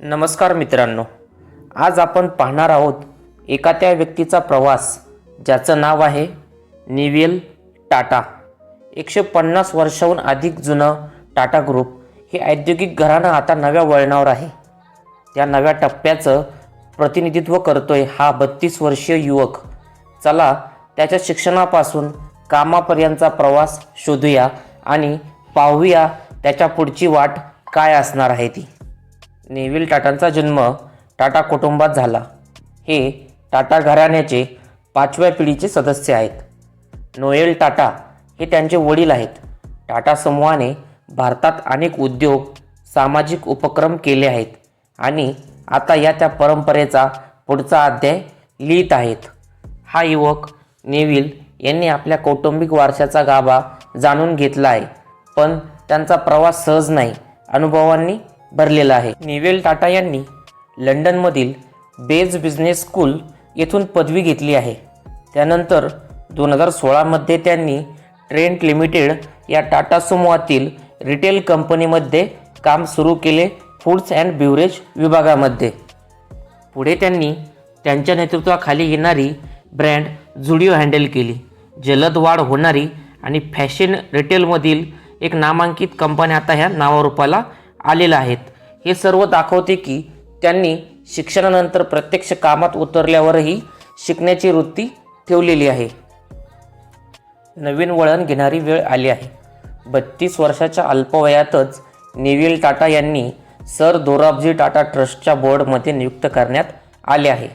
नमस्कार मित्रांनो आज आपण पाहणार आहोत एका त्या व्यक्तीचा प्रवास ज्याचं नाव आहे निवेल टाटा. एकशे पन्नास वर्षाहून अधिक जुनं टाटा ग्रुप हे औद्योगिक घराणं आता नव्या वळणावर आहे. त्या नव्या टप्प्याचं प्रतिनिधित्व करतोय हा बत्तीस वर्षीय युवक. चला त्याच्या शिक्षणापासून कामापर्यंतचा प्रवास शोधूया आणि पाहूया त्याच्या पुढची वाट काय असणार आहे ती. नेव्हिल टाटांचा जन्म टाटा कुटुंबात झाला. हे टाटा घराण्याचे पाचव्या पिढीचे सदस्य आहेत. नोएल टाटा हे त्यांचे वडील आहेत. टाटा समूहाने भारतात अनेक उद्योग सामाजिक उपक्रम केले आहेत आणि आता या त्या परंपरेचा पुढचा अध्याय लिहित आहेत. हा युवक नेविल यांनी आपल्या कौटुंबिक वारशाचा गाभा जाणून घेतला आहे. पण त्यांचा प्रवास सहज नाही. अनुभवांनी भरलेला आहे. निवेल टाटा यांनी लंडनमधील बेज बिझनेस स्कूल येथून पदवी घेतली आहे. त्यानंतर दोन हजार सोळामध्ये त्यांनी ट्रेंट लिमिटेड या टाटा समूहातील रिटेल कंपनीमध्ये काम सुरू केले फूड्स अँड ब्युरेज विभागामध्ये. पुढे त्यांनी त्यांच्या नेतृत्वाखाली येणारी ब्रँड जुडिओ हँडल केली जलद वाढ होणारी आणि फॅशन रिटेलमधील एक नामांकित कंपन्या आता ह्या नावारूपाला आलेल्या आहेत. हे सर्व दाखवते की त्यांनी शिक्षणानंतर प्रत्यक्ष कामात उतरल्यावरही शिकण्याची वृत्ती ठेवलेली आहे. नवीन वळण घेणारी वेळ आली आहे. बत्तीस वर्षाच्या अल्पवयातच निविल टाटा यांनी सर दोराबजी टाटा ट्रस्टच्या बोर्डमध्ये नियुक्त करण्यात आले आहे.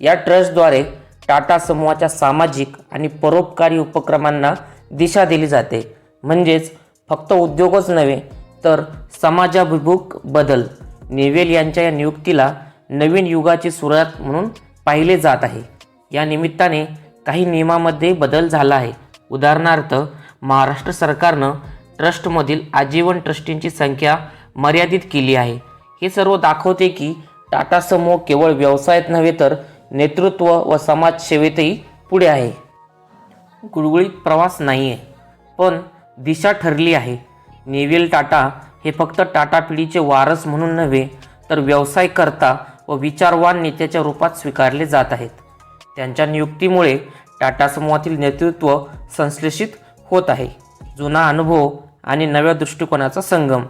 या ट्रस्टद्वारे टाटा समूहाच्या सामाजिक आणि परोपकारी उपक्रमांना दिशा दिली जाते. म्हणजेच फक्त उद्योगच नव्हे तर समाजाभिमुख बदल. नेवेल यांच्या या नियुक्तीला नवीन युगाची सुरुवात म्हणून पाहिले जात आहे. या निमित्ताने काही नियमामध्ये बदल झाला आहे. उदाहरणार्थ महाराष्ट्र सरकारनं ट्रस्टमधील आजीवन ट्रस्टींची संख्या मर्यादित केली आहे. हे सर्व दाखवते की टाटा समूह केवळ व्यवसायात नव्हे तर नेतृत्व व समाजसेवेतही पुढे आहे. गुळगुळीत प्रवास नाही आहे पण दिशा ठरली आहे. नेविल टाटा हे फक्त टाटा पिढीचे वारस म्हणून नव्हे तर व्यवसायकर्ता व विचारवान नेत्याच्या रूपात स्वीकारले जात आहेत. त्यांच्या नियुक्तीमुळे टाटा समूहातील नेतृत्व संश्लेषित होत आहे. जुना अनुभव आणि नव्या दृष्टिकोनाचा संगम.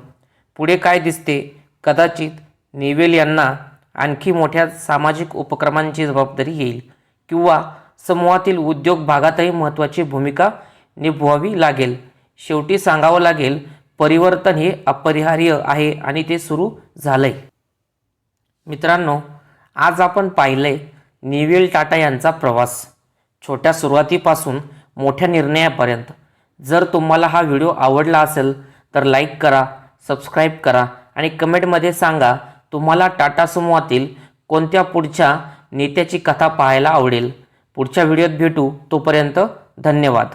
पुढे काय दिसते? कदाचित नेवेल यांना आणखी मोठ्या सामाजिक उपक्रमांची जबाबदारी येईल किंवा समूहातील उद्योग भागातही महत्त्वाची भूमिका निभवावी लागेल. शेवटी सांगावं लागेल परिवर्तन हे अपरिहार्य आहे आणि ते सुरू झालंय. मित्रांनो आज आपण पाहिलंय निवेल टाटा यांचा प्रवास. छोट्या सुरुवातीपासून मोठ्या निर्णयापर्यंत. जर तुम्हाला हा व्हिडिओ आवडला असेल तर लाईक करा सबस्क्राईब करा आणि कमेंटमध्ये सांगा तुम्हाला टाटा समूहातील कोणत्या पुढच्या नेत्याची कथा पाहायला आवडेल? पुढच्या व्हिडिओत भेटू. तोपर्यंत धन्यवाद.